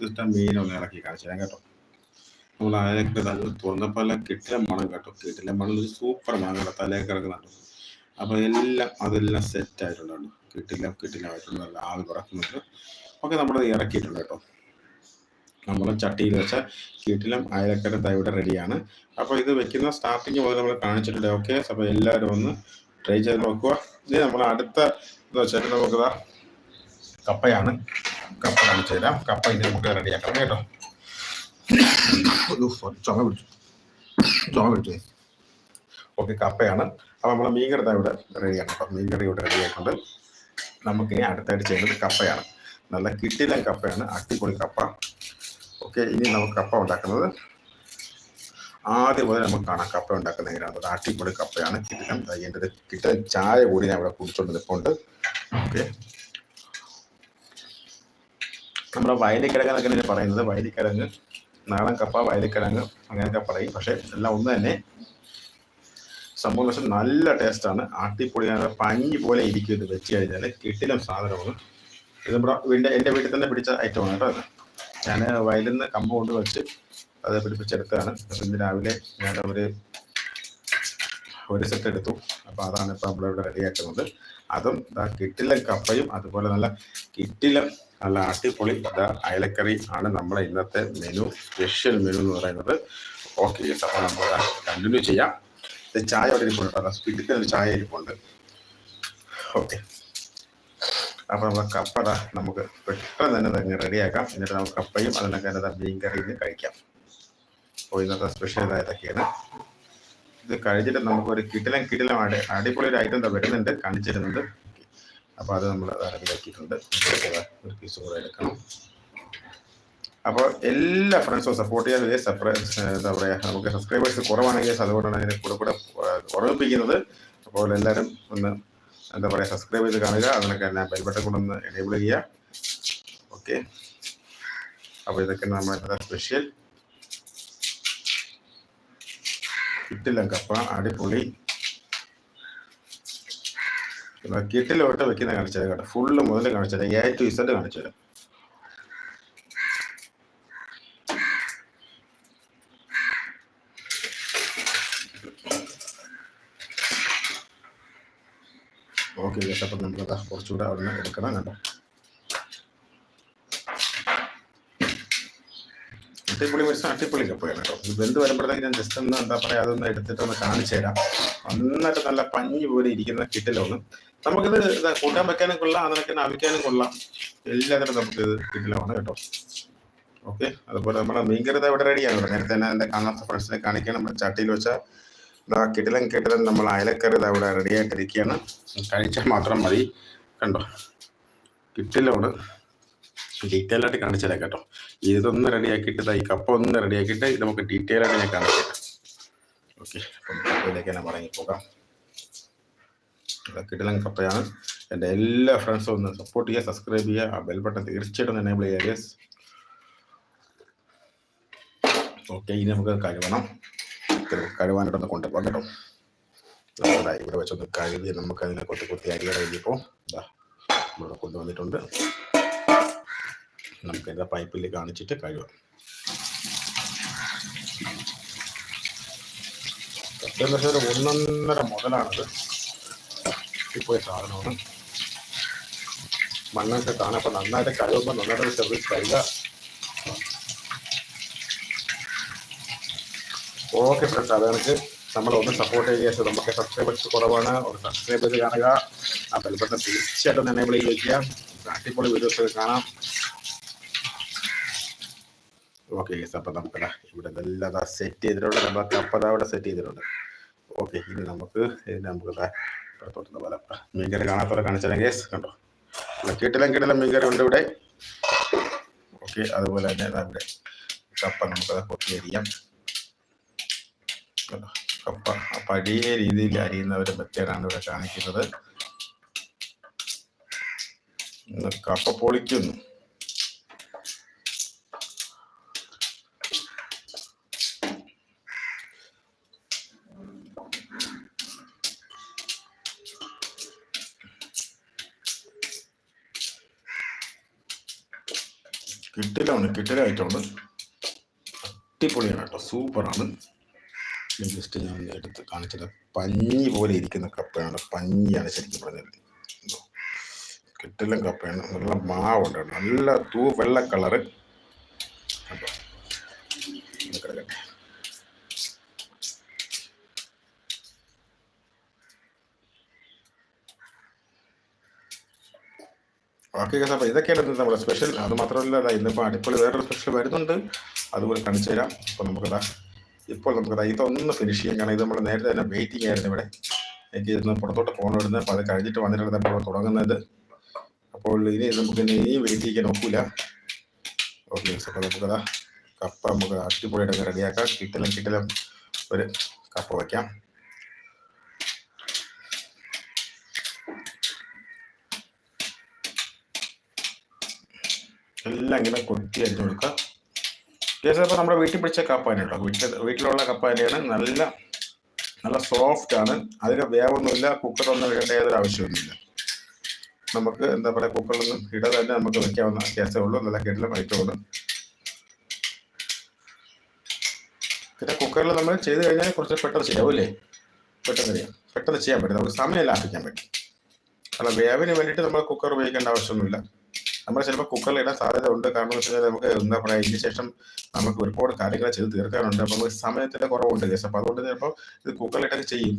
Just ആ മീൻ ഒന്ന് ഇറക്കി കാണിച്ചു കേട്ടോ. നമ്മൾ നല്ല തുറന്നപ്പോൾ കിട്ടിലെ മണം കേട്ടോ. കിട്ടിലെ മണം ഒരു സൂപ്പർ മണം കേട്ടോ. തലയൊക്കെ ഇറക്കുന്നുണ്ട് അപ്പോൾ എല്ലാം അതെല്ലാം സെറ്റ് ആയിട്ടുണ്ട് കിട്ടില്ല കിട്ടില്ല ആയിട്ടുണ്ട് നല്ല ആവി പറക്കുന്നുണ്ട്. ഒക്കെ നമ്മൾ ഇറക്കിയിട്ടുണ്ട് കേട്ടോ. നമ്മൾ ചട്ടിയിൽ വെച്ച കീട്ടിലും അയലക്കര ഇവിടെ റെഡിയാണ് അപ്പോൾ ഇത് വെക്കുന്ന സ്റ്റാർട്ടിങ് മുതൽ നമ്മൾ കാണിച്ചിട്ടുണ്ട്. ഓക്കെ അപ്പോൾ എല്ലാവരും ഒന്ന് ട്രൈ ചെയ്ത് നോക്കുക. ഇത് നമ്മൾ അടുത്ത എന്ന് വെച്ചാൽ നമുക്കിതാ കപ്പയാണ്. കപ്പ കാണിച്ചു തരാം. കപ്പ ഇത് നമുക്ക് റെഡിയാക്കണം കേട്ടോ? ചുമ പിടിച്ചു. ചുമ പിടിച്ചു. ഓക്കെ കപ്പയാണ്. അപ്പോൾ നമ്മൾ മീൻകറി ഇവിടെ റെഡിയാണ് കേട്ടോ. മീൻകറി ഇവിടെ റെഡിയായിട്ടുണ്ട്. നമുക്കിനി അടുത്തായിട്ട് ചെയ്യേണ്ടത് കപ്പയാണ്. നല്ല കിട്ടിലൻ കപ്പയാണ്. അട്ടിപ്പൊളി കപ്പ. ഓക്കെ ഇനി നമുക്ക് കപ്പ ഉണ്ടാക്കുന്നത് ആദ്യം മുതൽ നമുക്ക് കാണാം കപ്പ ഉണ്ടാക്കുന്ന എങ്ങനെയാണ്. അട്ടിപ്പൊളി കപ്പയാണ്. കിട്ടിലൻ എന്റെ കിട്ടൻ ചായ കൂടി ഞാൻ ഇവിടെ കുടിച്ചുകൊണ്ട് നിൽപ്പുണ്ട് ഓക്കെ. നമ്മുടെ വയലിക്കിഴങ്ങ് എന്നൊക്കെ തന്നെ പറയുന്നത്. വയലിക്കിഴങ്ങ് നാടൻ കപ്പ വയലിക്കിഴങ്ങ് അങ്ങനെയൊക്കെ പറയും. പക്ഷേ എല്ലാം ഒന്ന് തന്നെ സംഭവം പക്ഷെ നല്ല ടേസ്റ്റാണ്. ആട്ടിപ്പൊളിയാണ് പഞ്ഞി പോലെ ഇരിക്കും ഇത് വെച്ച് കഴിഞ്ഞാൽ കിട്ടിലും സാധനമാണ്. ഇത് നമ്മുടെ വീടിന്റെ എന്റെ വീട്ടിൽ തന്നെ പിടിച്ച ഐറ്റമാണ് കേട്ടോ ഞാൻ വയലിൽ നിന്ന് കമ്പ് കൊണ്ട് വെച്ച് അത് പിടിപ്പിച്ചെടുത്തതാണ്. ഇന്ന് രാവിലെ ഞാൻ ഒരു ഒരു സെറ്റ് എടുത്തു. അപ്പോൾ അതാണ് ഇപ്പോൾ നമ്മളിവിടെ റെഡിയാക്കുന്നത് അതും കിട്ടിലം കപ്പയും അതുപോലെ നല്ല കിട്ടിലം നല്ല അടിപൊളി അയലക്കറി ആണ് നമ്മളെ ഇന്നത്തെ മെനു സ്പെഷ്യൽ മെനു എന്ന് പറയുന്നത്. ഓക്കെ അപ്പോൾ നമ്മൾ കണ്ടിന്യൂ ചെയ്യാം. ചായ അവിടെ ഇരിപ്പുണ്ട് സ്പിഡിൽ ഒരു ചായ ഇരിപ്പുണ്ട്. ഓക്കെ അപ്പോൾ നമ്മൾ കപ്പ നമുക്ക് പെട്ടെന്ന് തന്നെ തന്നെ റെഡിയാക്കാം. എന്നിട്ട് നമുക്ക് കപ്പയും അതിനൊക്കെ തന്നെ മീൻ കറിയും കഴിക്കാം. അപ്പോൾ ഇന്നത്തെ സ്പെഷ്യൽ ഇതൊക്കെയാണ്. ഇത് കഴിഞ്ഞിട്ട് നമുക്ക് ഒരു കിടിലം കിടിലം അടിപൊളി ഒരു ഐറ്റം വരുന്നുണ്ട് കാണിച്ചിരുന്നുണ്ട്. അപ്പോൾ അത് നമ്മൾ റെഡിയാക്കിയിട്ടുണ്ട് ഒരു പീസ് കൂടെ അപ്പോൾ എല്ലാ ഫ്രണ്ട്സും സപ്പോർട്ട് ചെയ്യാൻ വലിയ എന്താ പറയുക നമുക്ക് സബ്സ്ക്രൈബേഴ്സ് കുറവാണെങ്കിൽ അതുകൊണ്ടാണ് അതിനെ കൂടെ കൂടെ ഓർമ്മിപ്പിക്കുന്നത് അപ്പോൾ എല്ലാവരും ഒന്ന് എന്താ പറയുക സബ്സ്ക്രൈബ് ചെയ്ത് കാണുക. അതിനൊക്കെ എല്ലാം ബെൽബട്ടൺ കൊണ്ടൊന്ന് എനേബിൾ ചെയ്യുക. ഓക്കെ അപ്പോൾ ഇതൊക്കെ നമ്മുടെ സ്പെഷ്യൽ കിട്ടില്ല കപ്പ അടിപൊളി. കിട്ടിലോട്ട് വെക്കുന്ന കാണിച്ചത് കേട്ടോ. ഫുള്ള് മുതൽ കാണിച്ചത് എ ടു ഇസഡ് കാണിച്ചത് ഓക്കെ അപ്പം നമ്മൾ കുറച്ചുകൂടെ അവിടെ നിന്ന് എടുക്കണം കേട്ടോ. അട്ടിപ്പൊളി മത്സ്യം അടിപൊളി കപ്പയാണ് കേട്ടോ. ഇത് വെന്ത് വരുമ്പോഴത്തേക്ക് ഞാൻ ജസ്റ്റ് ഒന്ന് എന്താ പറയുക അതൊന്ന് എടുത്തിട്ട് ഒന്ന് കാണിച്ചു തരാം. നന്നായിട്ട് നല്ല പഞ്ഞി പോലെ ഇരിക്കുന്ന കിട്ടിലൊന്ന് നമുക്കിത് കൂട്ടാൻ വെക്കാനും കൊള്ളാം അതിനൊക്കെ അവിക്കാനും കൊള്ളാം. എല്ലാത്തിനും നമുക്ക് ഇത് കിട്ടിലാണ് കേട്ടോ. ഓക്കെ അതുപോലെ നമ്മുടെ മീൻകരുത് ഇവിടെ റെഡിയാണ് കേട്ടോ. നേരത്തെ തന്നെ എന്റെ കാണാത്ത ഫ്രണ്ട്സിനെ കാണിക്കാൻ നമ്മൾ ചട്ടിയിൽ വെച്ചാൽ ഇതാ കിടിലൻ നമ്മൾ അയലക്കറി അവിടെ റെഡി ആയിട്ടിരിക്കുകയാണ്. കഴിച്ചാൽ മാത്രം മതി. കണ്ടോ? കിട്ടിലോട് ഡീറ്റെയിൽ ആയിട്ട് കാണിച്ചു തരാം കേട്ടോ. ഇതൊന്ന് റെഡി ആക്കിയിട്ട് ഈ കപ്പ ഒന്ന് റെഡി ആക്കിയിട്ട് ഇത് നമുക്ക് ഡീറ്റെയിൽ ആയിട്ട് ഞാൻ കാണിച്ചു തരാം. ഓക്കെ അപ്പം കപ്പയിലേക്ക് തന്നെ മടങ്ങി പോകാം. കിടിലൻ കപ്പയാണ് എന്റെ എല്ലാ ഫ്രണ്ട്സും ഒന്ന് സപ്പോർട്ട് ചെയ്യുക സബ്സ്ക്രൈബ് ചെയ്യുക. ആ ബെൽ ബട്ടൺ തീർച്ചയായിട്ടും എനേബിൾ ചെയ്യുക യെസ് ഓക്കെ ഇനി നമുക്ക് കഴുകണം. കഴുകാനായിട്ടൊന്ന് കൊണ്ടുപോകാം കേട്ടോ. ഇവിടെ വെച്ചൊന്ന് കഴുകി നമുക്ക് അതിനെ കൊത്തി കൊത്തി അരി കഴിഞ്ഞപ്പോൾ ഇതാ ഇവിടെ കൊണ്ടുവന്നിട്ടുണ്ട് നമുക്ക് എന്താ പൈപ്പിൽ കാണിച്ചിട്ട് കഴുകാം. സത്യം ഒന്നൊന്നര മുതലാണത്. ഇപ്പോൾ സാധനമാണ്. മണ്ണൊക്കെ കാണപ്പോൾ നന്നായിട്ട് കഴുകുമ്പോൾ നന്നായിട്ട് സർവീസ് കഴുകുക ഓക്കെ ഫ്രണ്ട്സ് അത് കണക്ക് നമ്മൾ ഒന്ന് സപ്പോർട്ട് ചെയ്യുക നമുക്ക് സബ്സ്ക്രൈബേഴ്സ് കുറവാണ്. ഒരു സബ്സ്ക്രൈബ് ചെയ്ത് കാണുക. ആ ബെൽബട്ടൺ തീർച്ചയായിട്ടും എനേബിൾ വയ്ക്കുക അടിപൊളി വീഡിയോസ് കാണാം. ഓക്കെ അപ്പം നമുക്ക് ഇവിടെ നല്ല സെറ്റ് ചെയ്തിട്ടുണ്ട്. നമ്മൾ കപ്പത ഇവിടെ സെറ്റ് ചെയ്തിട്ടുണ്ട്. ഓക്കെ ഇനി നമുക്ക് ഇതിന് നമുക്ക് പുറത്തോട്ട് പോലെ മീൻകറി കാണാത്തവരെ കാണിച്ചാലും കേസ് കണ്ടോ? കിട്ടില്ല കിട്ടില്ല മീൻകറി ഉണ്ട് ഇവിടെ. ഓക്കെ അതുപോലെ തന്നെ ഇവിടെ കപ്പ നമുക്ക് കൊത്തി അരിയാം കപ്പ പഴയ രീതിയിൽ അരിയുന്ന ഒരു മെത്തേഡാണ് ഇവിടെ കാണിക്കുന്നത്. കപ്പ പൊളിക്കുന്നു. കിട്ടിലാണ് കിട്ടലായിട്ടുണ്ട് അടിപൊളിയാണ് കേട്ടോ സൂപ്പറാണ്. ജസ്റ്റ് ഞാൻ എടുത്ത് കാണിച്ചത് പഞ്ഞി പോലെ ഇരിക്കുന്ന കപ്പയാണ് പഞ്ഞിയാണ് ശരിക്കും പറഞ്ഞത്. കിട്ടിലും കപ്പയാണ് നല്ല മാവുണ്ട് നല്ല തൂ വെള്ള കളറ് കണ്ടോ ഇത് കിടക്കട്ടെ ബാക്കി അപ്പോൾ ഇതൊക്കെയാണ് ഇന്ന് നമ്മുടെ സ്പെഷ്യൽ അത് മാത്രമല്ല ഇന്നിപ്പോൾ അടിപൊളി വേറൊരു സ്പെഷ്യൽ വരുന്നുണ്ട്. അതുപോലെ കാണിച്ചു തരാം. അപ്പോൾ നമുക്കതാ ഇപ്പോൾ നമുക്കതാ ഇതൊന്ന് ഫിനിഷ് ചെയ്യാം. കാരണം ഇത് നമ്മൾ നേരത്തെ തന്നെ വെയിറ്റിംഗ് ആയിരുന്നു ഇവിടെ. എനിക്ക് ഇന്ന് പുറത്തോട്ട് പോകണം ഇടുന്നത്. അപ്പോൾ അത് കഴിഞ്ഞിട്ട് വന്നിട്ടാണ് നമ്മൾ തുടങ്ങുന്നത്. അപ്പോൾ ഇനി നമുക്ക് ഇനി വെയിറ്റ് ചെയ്യാൻ ഒക്കില്ല ഓക്കെ അപ്പോൾ നമുക്കതാ കപ്പ നമുക്ക് അടിപൊളിയായിട്ട് റെഡിയാക്കാം കിട്ടലും കിട്ടലും ഒരു കപ്പ വയ്ക്കാം എല്ലാം ഇങ്ങനെ കൊത്തി അരിഞ്ഞു കൊടുക്കുക. കേസ് നമ്മുടെ വീട്ടിൽ പിടിച്ച കപ്പാനി കേട്ടോ. വീട്ടിൽ വീട്ടിലുള്ള കപ്പാനിയാണ് നല്ല നല്ല സോഫ്റ്റ് ആണ്. അതിന് വേവൊന്നുമില്ല. കുക്കറൊന്നും ഇടേണ്ട ഏതൊരു ആവശ്യമൊന്നുമില്ല നമുക്ക് എന്താ പറയുക കുക്കറിലൊന്നും ഇട തന്നെ നമുക്ക് വയ്ക്കാവുന്ന കേസേ ഉള്ളൂ. നല്ല കിടലും ഐറ്റമുള്ളൂ പിന്നെ കുക്കറിൽ നമ്മൾ ചെയ്ത് കഴിഞ്ഞാൽ കുറച്ച് പെട്ടെന്ന് ചെയ്യാവൂല്ലേ പെട്ടെന്ന് ചെയ്യാം. പെട്ടെന്ന് ചെയ്യാൻ പറ്റും. നമുക്ക് സമയം ലാഭിക്കാൻ പറ്റും. അല്ല വേവിന് വേണ്ടിയിട്ട് നമ്മൾ കുക്കർ ഉപയോഗിക്കേണ്ട ആവശ്യമൊന്നുമില്ല. നമ്മൾ ചിലപ്പോൾ കുക്കറിൽ ഇടാൻ സാധ്യത ഉണ്ട്. കാരണം എന്ന് വെച്ചാൽ നമുക്ക് എന്താ പറയുക ഇതിന് ശേഷം നമുക്ക് ഒരുപാട് കാര്യങ്ങൾ ചെയ്ത് തീർക്കാനുണ്ട്. അപ്പോൾ നമുക്ക് സമയത്തിന്റെ കുറവുണ്ട് കേസ് അപ്പോൾ അതുകൊണ്ട് ചിലപ്പോൾ ഇത് കുക്കറിലിട്ടൊക്കെ ചെയ്യും.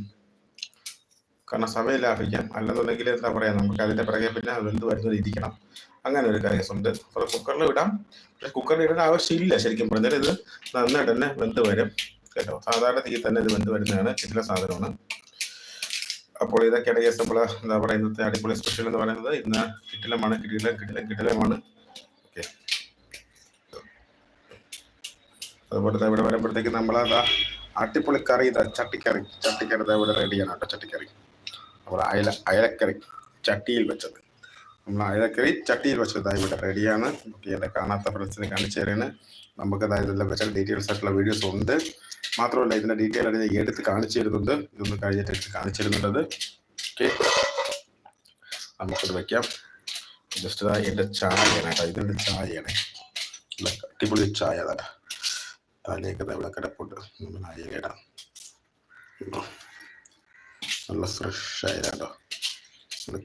കാരണം സമയം ലാഭിക്കാം അല്ലെന്നുണ്ടെങ്കിൽ എന്താ പറയുക നമുക്ക് അതിന്റെ പിറകെ പിന്നെ വെന്ത് വരുന്നത് ഇരിക്കണം. അങ്ങനെ ഒരു കേസുണ്ട് അപ്പോൾ കുക്കറിൽ ഇടാം. പക്ഷെ കുക്കറിൽ ഇടേണ്ട ആവശ്യമില്ല ശരിക്കും പറഞ്ഞാൽ. ഇത് നന്നായിട്ട് തന്നെ വെന്ത് വരും. കേട്ടോ? സാധാരണ തീ തന്നെ ഇത് വെന്ത് വരുന്നതാണ് ചില സാധനമാണ്. അപ്പോൾ ഇതൊക്കെയാണ് കേസ് നമ്മൾ എന്താ പറയുക ഇന്നത്തെ അടിപൊളി സ്പെഷ്യൽ എന്ന് പറയുന്നത് ഇന്ന് കിട്ടിലമാണ് കിട്ടില കിട്ടില കിട്ടിലമാണ് ഓക്കെ അതുപോലെ ഇവിടെ വരുമ്പോഴത്തേക്ക് നമ്മൾ അതാ അടിപൊളി കറി ഇതാ ചട്ടിക്കറി. ചട്ടിക്കറി ഇവിടെ റെഡിയാണ് കേട്ടോ ചട്ടിക്കറി. നമ്മൾ അയല അയലക്കറി ചട്ടിയിൽ വെച്ചത്. നമ്മൾ അയലക്കറി ചട്ടിയിൽ വെച്ചത് ഇവിടെ റെഡിയാണ് എന്നെ കാണാത്ത ഫ്രണ്ട്സിനെ കാണിച്ചു തരാണ്. നമുക്ക് ഇതാ ഇതെല്ലാം വെച്ച ഡീറ്റെയിൽസ് ആയിട്ടുള്ള വീഡിയോസ് ഉണ്ട്. മാത്രമല്ല ഇതിന്റെ ഡീറ്റെയിൽ ആയിട്ട് ഞാൻ എടുത്ത് കാണിച്ചു തരുന്നുണ്ട്. ഇതൊന്ന് കഴിഞ്ഞിട്ട് എടുത്ത് കാണിച്ചു തരുന്നുണ്ട് ഓക്കെ നമുക്കത് വെക്കാം. ജസ്റ്റ് എന്റെ ചായയാണ് കേട്ടോ. ഇതെന്റെ ചായയാണ്. അടിപൊളി ചായ അതാ. തലയൊക്കെ ദാ ഇവിടെ കിടപ്പുണ്ട്. നമ്മൾ നല്ല ഫ്രഷ് അയല കേട്ടോ.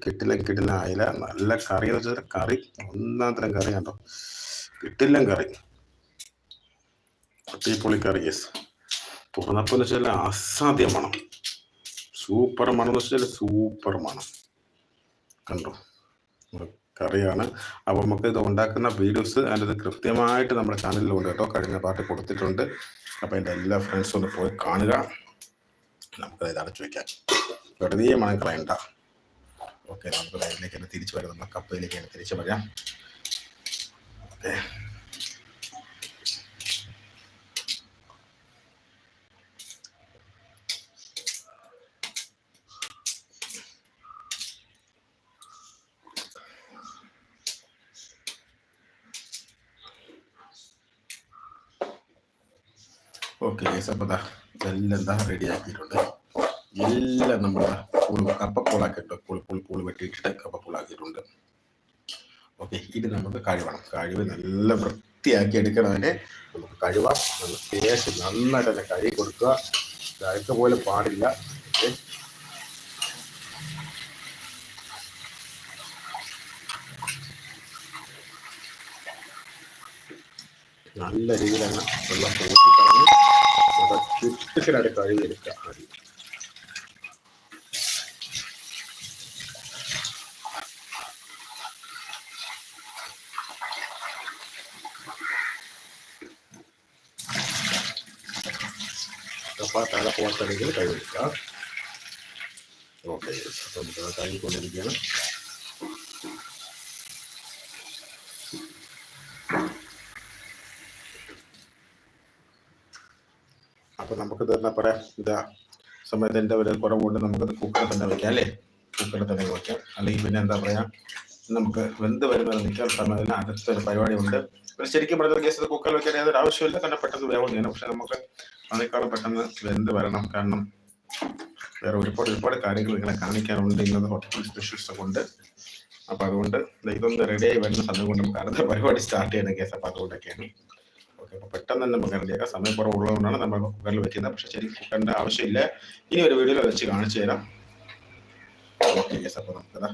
കിട്ടില്ല കിട്ടില്ല അയല നല്ല കറി എന്ന് വെച്ചാൽ കറി. ഒന്നാം തരം കറി കേട്ടോ. കിട്ടില്ല കറി. അടിപൊളി കറി യെസ് തുറന്നപ്പോൾ എന്ന് വെച്ചാൽ അസാധ്യ മണം സൂപ്പർ മണം എന്ന് വെച്ചാൽ സൂപ്പർ മണം. കണ്ടോ? കറിയാണ്. അപ്പോൾ നമുക്ക് ഇത് ഉണ്ടാക്കുന്ന വീഡിയോസ് അതിന്റെ കൃത്യമായിട്ട് നമ്മുടെ ചാനലിലുണ്ട് കേട്ടോ. കഴിഞ്ഞ പാട്ട് കൊടുത്തിട്ടുണ്ട്. അപ്പോൾ എന്റെ എല്ലാ ഫ്രണ്ട്സും ഒന്ന് പോയി കാണുക. നമുക്കത് ഇത് അടച്ചു വയ്ക്കാം വെറുതെ മണം കളയണ്ട. ഓക്കെ നമുക്ക് അതിലേക്ക് തന്നെ തിരിച്ചു വരാം. നമ്മുടെ കപ്പയിലേക്ക് തന്നെ തിരിച്ചു വരാം. ഓക്കെ ഓക്കെ അപ്പോൾ ദാ എല്ലാം എന്താ റെഡി ആക്കിയിട്ടുണ്ട്. എല്ലാം നമ്മൾ പൂൾ കപ്പപ്പൂളാക്കിയിട്ടുണ്ട് പൂൾ പൂൾ പൂൾ വെട്ടിയിട്ടിട്ട് കപ്പപ്പൂളാക്കിയിട്ടുണ്ട് ഓക്കെ ഇത് നമുക്ക് കഴിവണം. കഴിവ് നല്ല വൃത്തിയാക്കി എടുക്കണതിനെ നമുക്ക് കഴിവാം. നല്ല പേശ് നന്നായിട്ട് തന്നെ കഴുകി കൊടുക്കുക. അഴുക്ക പോലെ പാടില്ല. നല്ല രീതിയിലാണ് വെള്ളം പോറ്റി കളഞ്ഞ് ചുറ്റിക്കലായിട്ട് കഴുകിയെടുക്കുക ആദ്യം കപ്പ തല പോകാത്തടിയിൽ കഴുകിയെടുക്കുക ഓക്കെ അപ്പം നമുക്ക് കഴുകിക്കൊണ്ടിരിക്കുകയാണ് അപ്പൊ നമുക്ക് തന്നെ പറയാം? ഇതാ സമയത്തിന്റെ ഒരു കുറവുകൊണ്ട് നമുക്ക് കുക്കറിൽ തന്നെ വെക്കാം അല്ലേ? കുക്കറിൽ തന്നെ വെക്കാം. അല്ലെങ്കിൽ പിന്നെ എന്താ പറയാ നമുക്ക് വെന്ത് വരുന്നത് നിൽക്കാൻ സമയത്തിന് അടുത്തൊരു പരിപാടി ഉണ്ട്. പിന്നെ ശരിക്കും പറഞ്ഞ കേസ് കുക്കറിൽ വെക്കാൻ ഏതൊരു ആവശ്യമില്ല കാരണം പെട്ടെന്ന് വേവുന്നതാണ് പക്ഷെ നമുക്ക് അതിനേക്കാളും പെട്ടെന്ന് വെന്ത് വരണം. കാരണം വേറെ ഒരുപാട് ഒരുപാട് കാര്യങ്ങൾ ഇങ്ങനെ കാണിക്കാനുണ്ട് ഇങ്ങനെ ഹോട്ടൽ സ്പെഷ്യൽസ് കൊണ്ട് അപ്പൊ അതുകൊണ്ട് ഇതൊന്ന് റെഡി ആയി വരുന്ന സമയം കൊണ്ട് നമുക്ക് അടുത്ത പരിപാടി സ്റ്റാർട്ട് ചെയ്യണം കേസ്. അപ്പൊ അതുകൊണ്ടൊക്കെയാണ്. ഓക്കെ അപ്പൊ പെട്ടെന്ന് തന്നെ സമയം സമയക്കുറവുള്ളതുകൊണ്ടാണ് നമ്മൾ കുക്കറിൽ വെക്കുന്നത്. പക്ഷെ ശരിക്കും കുക്കറിന്റെ ആവശ്യമില്ല. ഇനി ഒരു വീഡിയോയിൽ വെച്ച് കാണിച്ചു തരാം. ഓക്കെ യെസ് അപ്പൊ നമുക്കതാ.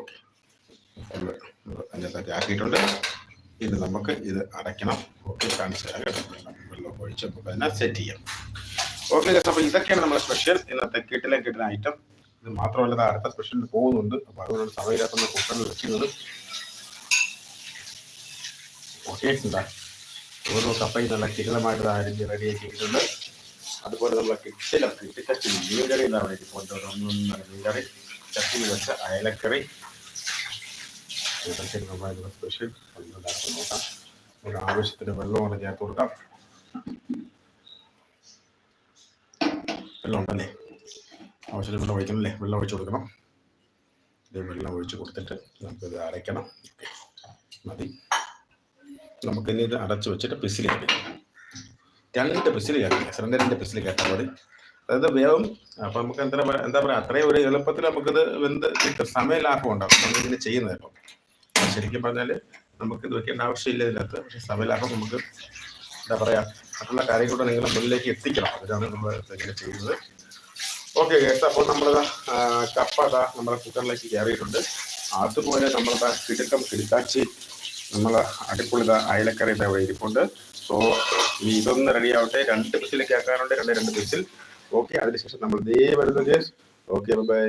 ഓക്കെ. ആക്കിയിട്ടുണ്ട്. ഇത് നമുക്ക് ഇത് അടയ്ക്കണം. ഓക്കെ കാണിച്ചു തരാം കേട്ടോ ഒഴിച്ച് നമുക്ക് അതിനെ സെറ്റ് ചെയ്യാം. ഓക്കെ അപ്പൊ ഇതൊക്കെയാണ് നമ്മുടെ സ്പെഷ്യൽ ഇന്നത്തെ കിട്ടിലെ കിട്ടുന്ന ഐറ്റം ഇത് മാത്രമല്ല അടുത്ത സ്പെഷ്യലിന് പോകുന്നുണ്ട്. അപ്പൊ അതുകൊണ്ട് സമയമില്ലാത്ത കുക്കറിൽ വെക്കുന്നത് എന്താ ഓരോ കപ്പയിൽ നല്ല കിടലമായിട്ട് അരിഞ്ഞ് റെഡിയാക്കിയിട്ടുണ്ട് അതുപോലെ നമ്മൾ കിട്ടിലും കിട്ടിക്കട്ടി മീൻകറി എന്നാണ് പറയുന്നത്. കൊണ്ടുവന്ന മീൻകറി ചട്ടിയിൽ വെച്ച അയലക്കറി. ഇതൊക്കെ നമ്മുടെ സ്പെഷ്യൽ ഉണ്ടാക്കി നോക്കാം. നമുക്ക് ആവശ്യത്തിന് വെള്ളമാണ് ചേർത്ത് കൊടുക്കാം. വെള്ളം ഉണ്ടല്ലേ? ആവശ്യത്തിന് വെള്ളം ഒഴിക്കണം അല്ലേ വെള്ളം ഒഴിച്ചു കൊടുക്കണം. ഇത് വെള്ളം ഒഴിച്ച് കൊടുത്തിട്ട് നമുക്കിത് അരയ്ക്കണം. മതി. നമുക്കിനി ഇത് അടച്ചു വെച്ചിട്ട് പിസിൽ കേൾക്കാം രണ്ട് പിസിൽ കേൾക്കാം സിലിണ്ടറിന്റെ പിസിൽ കേട്ടാൽ മതി അതായത് വേവും അപ്പൊ നമുക്ക് എന്താ പറയാ എന്താ പറയാ അത്രയും ഒരു എളുപ്പത്തിൽ നമുക്കിത് വെന്ത് കിട്ടും. സമയ ലാഭം ഉണ്ടാവും. നമ്മൾ ഇതിന് ചെയ്യുന്നത് ഇപ്പം. ശരിക്കും പറഞ്ഞാൽ നമുക്ക് ഇത് വെക്കേണ്ട ആവശ്യമില്ല ഇതിനകത്ത്. പക്ഷെ സമയലാഭം നമുക്ക് എന്താ പറയാ മറ്റുള്ള കാര്യങ്ങളൂടെ നിങ്ങളുടെ മുന്നിലേക്ക് എത്തിക്കണം. അതിനാണ് നമ്മൾ ഇങ്ങനെ ചെയ്യുന്നത്. ഓക്കെ കേസ് അപ്പോൾ നമ്മൾ കപ്പ നമ്മുടെ കുക്കറിലേക്ക് കയറിയിട്ടുണ്ട്. അതുപോലെ നമ്മളിതാ കിടുക്കം കിടുക്കാച്ചി നമ്മൾ അടിപൊളി അയലക്കറി ഇവിടെ ഇരിപ്പുണ്ട് സോ ഇനി ഇതൊന്ന് റെഡി ആവട്ടെ. രണ്ട് പിസിലേക്ക് ആക്കാനുണ്ട് രണ്ട് രണ്ട് പിസിൽ ഓക്കെ അതിനുശേഷം നമ്മൾ ദേ വരുന്നത് ഓക്കെ ബൈ